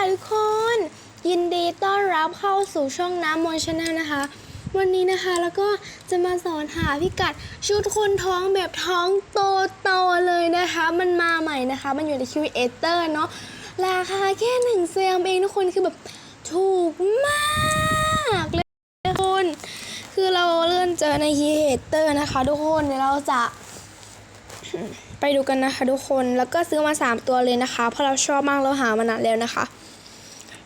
ค่ะทุกคน ยินดีต้อนรับเข้าสู่ช่องน้ำมนชาแนลนะคะ วันนี้นะคะแล้วก็จะมาสอนหาพิกัดชุดคนท้องแบบท้องโตโตเลยนะคะ มันมาใหม่นะคะ มันอยู่ในคิวเอเตอร์เนาะราคาแค่หนึ่งเซลเองทุกคนคือแบบถูกมากเลยทุกคน คือเราเลื่อนเจอในคิวเอเตอร์นะคะ ทุกคนเดี๋ยวเราจะไปดูกันนะคะทุกคน แล้วก็ซื้อมา 3 ตัวเลยนะคะ เพราะเราชอบมากเราหามานานแล้วนะคะ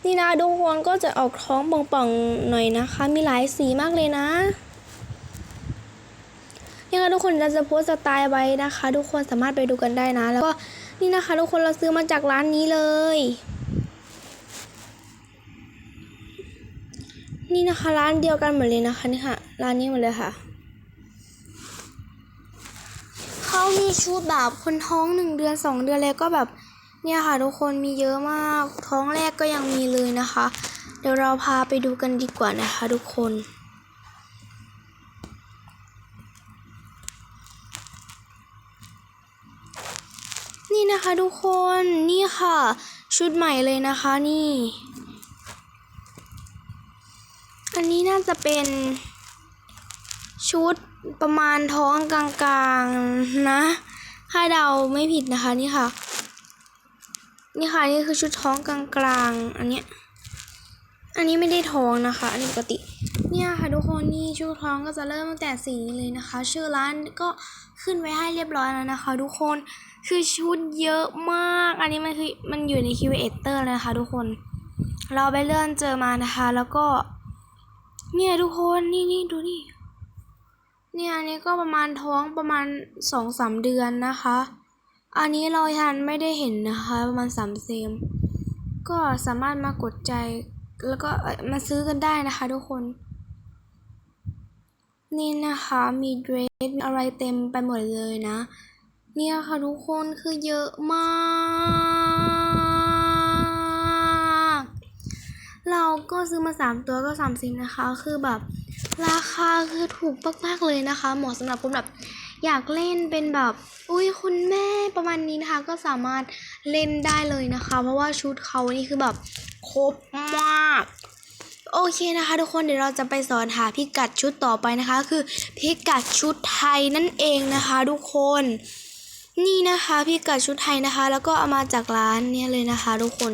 นี่นะทุกคนก็จะออกท้องป่องๆหน่อยนะคะ มีหลายสีมากเลยนะนี่ค่ะทุกคนเราจะโพสต์สไตล์ไว้นะคะ ทุกคนสามารถไปดูกันได้นะ แล้วก็นี่นะคะ ทุกคนเราซื้อมาจากร้านนี้เลย นี่นะคะร้านเดียวกันหมดเลยนะคะนี่ค่ะร้านนี้หมดเลยค่ะเขามีชุดแบบคนท้องหนึ่งเดือนสองเดือนแล้วก็แบบ เนี่ยค่ะทุกคนมีเยอะมาก ท้องแรกก็ยังมีเลยนะคะ เดี๋ยวเราพาไปดูกันดีกว่านะคะทุกคน นี่นะคะทุกคนนี่ค่ะ ชุดใหม่เลยนะคะนี่ อันนี้น่าจะเป็นชุดประมาณท้องกลางๆนะ ถ้าเดาไม่ผิดนะคะนี่ค่ะ นี่ค่ะนี่คือชุดท้องกลางๆ อันเนี้ย อันนี้ไม่ได้ท้องนะคะ อันนี้ปกติ เนี่ยค่ะทุกคนนี่ชุดท้องก็จะเริ่มตั้งแต่สีนี้เลยนะคะ ชื่อร้านก็ขึ้นไว้ให้เรียบร้อยแล้วนะคะ ทุกคนคือชุดเยอะมาก อันนี้มันคือมันอยู่ในคิวเอเตอร์เลยนะคะทุกคน เราไปเลื่อนเจอมานะคะ แล้วก็ เนี่ยทุกคนนี่นี่ดูนี่เนี่ยอันนี้ก็ประมาณท้องประมาณสองสามเดือนนะคะ อันนี้เราทันไม่ได้เห็นนะคะประมาณสามเซม ก็สามารถมากดใจแล้วก็มาซื้อกันได้นะคะทุกคน นี่นะคะมีเดรสมีอะไรเต็มไปหมดเลยนะ เนี่ยค่ะทุกคนคือเยอะมาก เราก็ซื้อมา 3 ตัวก็30นะคะ คือแบบ ราคาคือถูกมากๆเลยนะคะ เหมาะสำหรับคนแบบ อยากเล่นเป็นแบบ อุ้ยคุณแม่ประมาณนี้นะคะ ก็สามารถเล่นได้เลยนะคะ เพราะว่าชุดเขานี่คือแบบครบมากโอเคนะคะทุกคนเดี๋ยวเราจะไปสอนหาพิกัดชุดต่อไปนะคะ คือพิกัดชุดไทยนั่นเองนะคะ ทุกคน นี่นะคะพิกัดชุดไทยนะคะ แล้วก็เอามาจากร้านเนี่ยเลยนะคะ ทุกคน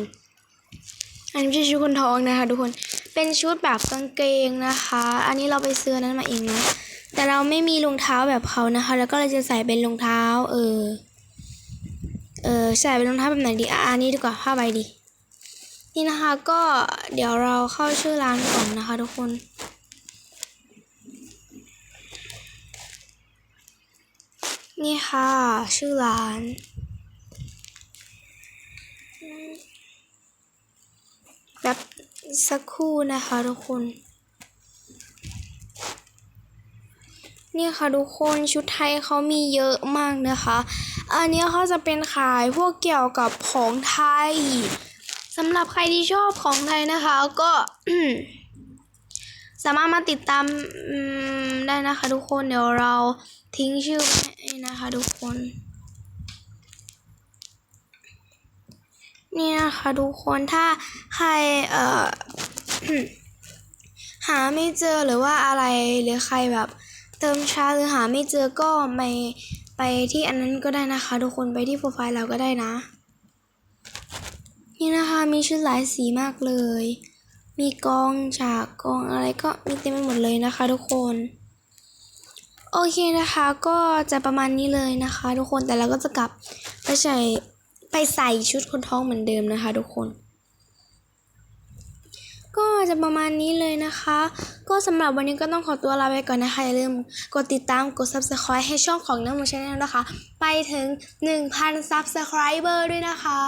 อันนี้ไม่ใช่ชุดคนท้องนะคะ ทุกคน เป็นชุดแบบกางเกงนะคะ อันนี้เราไปซื้อนั้นมาเองนะ แต่เราไม่มีรองเท้าแบบเขานะคะ แล้วก็เลยจะใส่เป็นรองเท้า เออ เออใส่เป็นรองเท้าแบบไหนดีอะอันนี้ดีกว่าผ้าใบดี นี่นะคะก็เดี๋ยวเราเข้าชื่อร้านก่อนนะคะ ทุกคนนี่ค่ะ ชื่อร้าน แบบ สักครู่นะคะทุกคน นี่ค่ะทุกคนชุดไทยเขามีเยอะมากนะคะ อันนี้เขาจะเป็นขายพวกเกี่ยวกับของไทยสำหรับใครที่ชอบของไทยนะคะ ก็สามารถมาติดตามมได้นะคะทุกคนเดี๋ยวเราทิ้งชื่อไว้ให้นะคะทุกคน นี่นะคะทุกคนถ้าใครเอ่อหาไม่เจอหรือว่าอะไรหรือใครแบบ เติมช้าหรือหาไม่เจอก็ไปไปที่อันนั้นก็ได้นะคะ ทุกคนไปที่โปรไฟล์เราก็ได้นะ นี่นะคะมีชุดหลายสีมากเลย มีกองฉากกองอะไรก็มีเต็มไปหมดเลยนะคะ ทุกคนโอเคนะคะก็จะประมาณนี้เลยนะคะ ทุกคนแต่เราก็จะกลับไปใส่ ไปใส่ชุดคนท้องเหมือนเดิมนะคะทุกคน ก็จะประมาณนี้เลยนะคะ ก็สำหรับวันนี้ก็ต้องขอตัวลาไปก่อนนะคะ อย่าลืมกดติดตามกด subscribe ให้ช่องของน้ำมูชาแนลนะคะ ไปถึง 1,000 subscriber ด้วยนะคะ